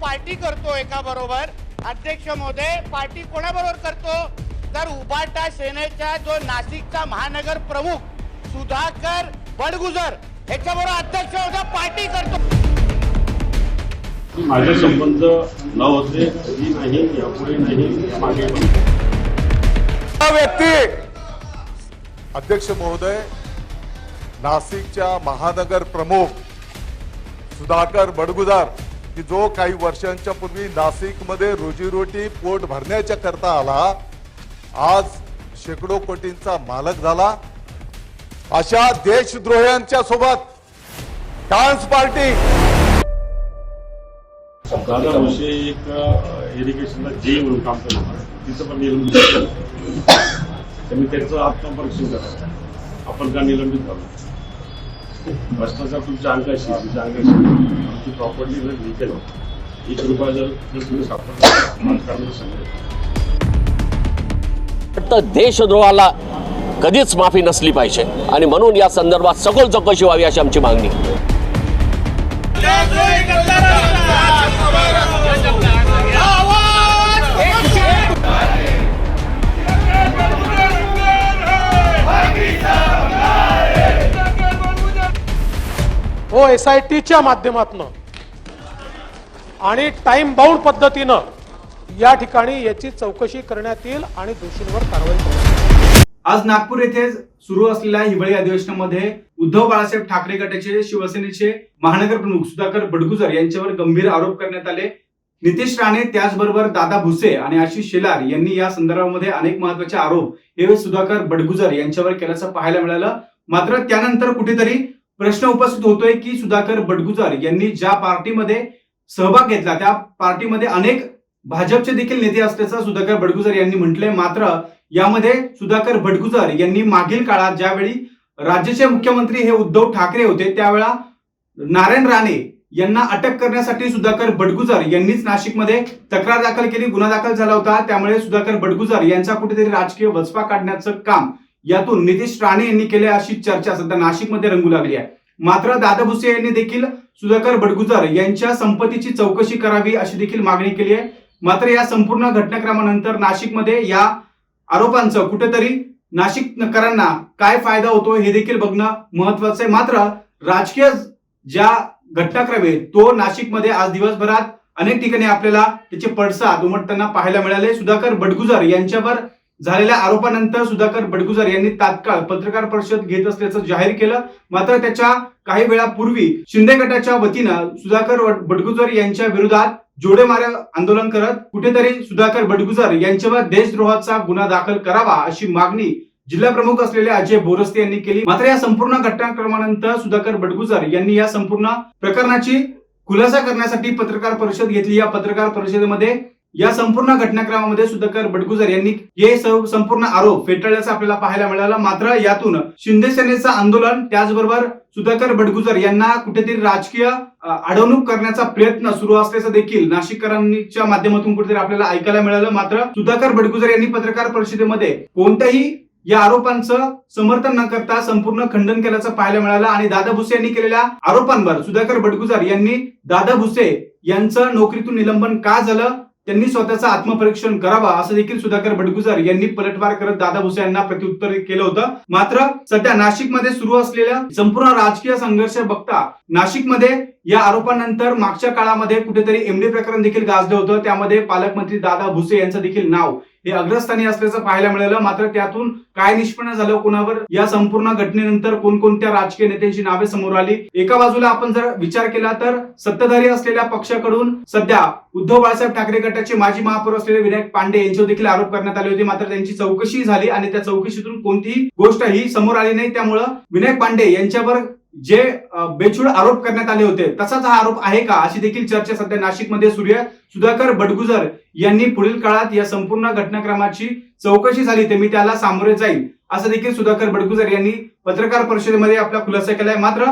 Party करतो एका बरोबर. अध्यक्ष महोदय पार्टी कोणाबरोबर करतो? तर उबाटा सेनेचा जो नाशिकचा महानगर प्रमुख सुधाकर बडगुजर ह्याच्याबरोबर अध्यक्ष महोदय पार्टी करतो. माझे संबंध न होते कधी नाही यापुढे नाही मागे व्यक्ती अध्यक्ष महोदय नाशिकच्या महानगर प्रमुख सुधाकर बडगुजार की जो काही वर्षांच्या पूर्वी नाशिकमध्ये रोजीरोटी पोट भरण्याच्या करता आला आज शेकडो कोटींचा मालक झाला. अशा देशद्रोह्यांच्या सोबत डान्स पार्टी. दादा भुसे एक इरिगेशनला जे म्हणून काम करतात तिचं पण निलंबित केलं. त्यांनी त्याचं आत्मपरीक्षण करायचं आपण का निलंबित झालो? भ्रष्टाचार तुमच्या अंगाशी आहे, तुमच्या अंगाशी आहे. आमची प्रॉपर्टी जर हे केलं एक रुपया जर तुम्ही सापडला सांगितलं देशद्रोहाला कधीच माफी नसली पाहिजे. आणि म्हणून या संदर्भात सखोल चौकशी व्हावी अशी आमची मागणी. हो एस आय टीच्या माध्यमातून आणि टाइम बाउंड पद्धतीनं या ठिकाणी याची चौकशी करण्यात येईल आणि दोषींवर कारवाई करण्यात आज नागपूर येथे सुरू असलेल्या हिवाळी अधिवेशनामध्ये उद्धव बाळासाहेब ठाकरे गटाचे शिवसेनेचे महानगर प्रमुख सुधाकर बडगुजर यांच्यावर गंभीर आरोप करण्यात आले. नितेश राणे त्याचबरोबर दादा भुसे आणि आशिष शेलार यांनी या संदर्भामध्ये अनेक महत्त्वाचे आरोप हे सुधाकर बडगुजर यांच्यावर केल्याचं पाहायला मिळालं. मात्र त्यानंतर कुठेतरी प्रश्न उपस्थित होतोय की सुधाकर बडगुजर यांनी ज्या पार्टीमध्ये सहभाग घेतला त्या पार्टीमध्ये अनेक भाजपचे देखील नेते असल्याचं सुधाकर बडगुजर यांनी म्हटलंय. मात्र यामध्ये सुधाकर भटगुजर यांनी मागील काळात ज्यावेळी राज्याचे मुख्यमंत्री हे उद्धव ठाकरे होते त्यावेळा नारायण राणे यांना अटक करण्यासाठी सुधाकर बडगुजर यांनीच नाशिकमध्ये तक्रार दाखल केली गुन्हा दाखल झाला होता. त्यामुळे सुधाकर बडगुजर यांचा कुठेतरी राजकीय वचपा काढण्याचं काम यातून नितीश राणे यांनी केले अशी चर्चा. सध्या नाशिकमध्ये रंगू लागली आहे. मात्र दादा भुसे यांनी देखील सुधाकर बडगुजर यांच्या संपत्तीची चौकशी करावी अशी देखील मागणी केली आहे. मात्र या संपूर्ण घटनाक्रमानंतर नाशिकमध्ये या आरोपांचं कुठेतरी नाशिककरांना काय फायदा होतो हे देखील बघणं महत्वाचं आहे. मात्र राजकीय ज्या घटनाक्रम आहे तो नाशिकमध्ये आज दिवसभरात अनेक ठिकाणी आपल्याला त्याचे पडसाद उमटताना पाहायला मिळाले. सुधाकर बडगुजर यांच्यावर झालेल्या आरोपानंतर सुधाकर बडगुजर यांनी तात्काळ पत्रकार परिषद घेत असल्याचं जाहीर केलं. मात्र त्याच्या काही वेळापूर्वी शिंदे गटाच्या वतीनं सुधाकर बडगुजर यांच्या विरोधात जोडेमारे आंदोलन करत कुठेतरी सुधाकर बडगुजर यांच्यावर देशद्रोहाचा गुन्हा दाखल करावा अशी मागणी जिल्हा प्रमुख असलेले अजय बोरस्ते यांनी केली. मात्र या संपूर्ण घटनाक्रमानंतर सुधाकर बडगुजर यांनी या संपूर्ण प्रकरणाची खुलासा करण्यासाठी पत्रकार परिषद घेतली. या पत्रकार परिषदेमध्ये या संपूर्ण घटनाक्रमामध्ये सुधाकर बडगुजर यांनी हे संपूर्ण आरोप फेटाळल्याचा आपल्याला पाहायला मिळाला. मात्र यातून शिंदे सेनेचं आंदोलन त्याचबरोबर सुधाकर बडगुजर यांना कुठेतरी राजकीय अडवणूक करण्याचा प्रयत्न सुरू असल्याचं देखील नाशिककरांच्या माध्यमातून कुठेतरी आपल्याला ऐकायला मिळालं. मात्र सुधाकर बडगुजर यांनी पत्रकार परिषदेमध्ये कोणत्याही या आरोपांचं समर्थन न करता संपूर्ण खंडन केल्याचं पाहायला मिळालं आणि दादा भुसे यांनी केलेल्या आरोपांवर सुधाकर बडगुजर यांनी दादा भुसे यांचं नोकरीतून निलंबन का झालं? त्यांनी स्वतःचं आत्मपरीक्षण करावा असं देखील सुधाकर बडगुजर यांनी पलटवार करत दादा भुसे यांना प्रत्युत्तर केलं होतं. मात्र सध्या नाशिकमध्ये सुरू असलेल्या संपूर्ण राजकीय संघर्ष बघता नाशिकमध्ये या आरोपानंतर मागच्या काळामध्ये कुठेतरी एमडी प्रकरण देखील गाजलं होतं. त्यामध्ये पालकमंत्री दादा भुसे यांचं देखील नाव हे अग्रस्थानी असल्याचं पाहायला मिळालं. मात्र त्यातून काय निष्पन्न झालं कोणावर? या संपूर्ण घटनेनंतर कोणकोणत्या राजकीय नेत्यांची नावे समोर आली? एका बाजूला आपण जर विचार केला तर सत्ताधारी असलेल्या पक्षाकडून सध्या उद्धव बाळासाहेब ठाकरे गटाचे माजी महापौर असलेले विनायक पांडे यांच्यावर देखील आरोप करण्यात आले होते. मात्र त्यांची चौकशी झाली आणि त्या चौकशीतून कोणतीही गोष्ट ही समोर आली नाही. त्यामुळं विनायक पांडे यांच्यावर जे अ, बेछूड आरोप करण्यात आले होते तसाच हा आरोप आहे का? अशी देखील चर्चा सध्या नाशिकमध्ये सुरू आहे. सुधाकर बडगुजर यांनी पुढील काळात या संपूर्ण घटनाक्रमाची चौकशी झाली ते मी त्याला सामोरे जाईल असं देखील सुधाकर बडगुजर यांनी पत्रकार परिषदेमध्ये आपला खुलासा केलाय. मात्र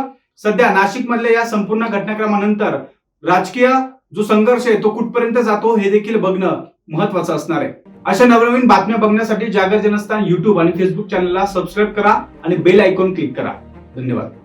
सध्या नाशिक मधल्या या संपूर्ण घटनाक्रमानंतर राजकीय जो संघर्ष आहे तो कुठपर्यंत जातो हे देखील बघणं महत्वाचं असणार आहे. अशा नवनवीन बातम्या बघण्यासाठी जागर जनस्थान युट्यूब आणि फेसबुक चॅनलला सबस्क्राईब करा आणि बेल आयकॉन क्लिक करा. धन्यवाद.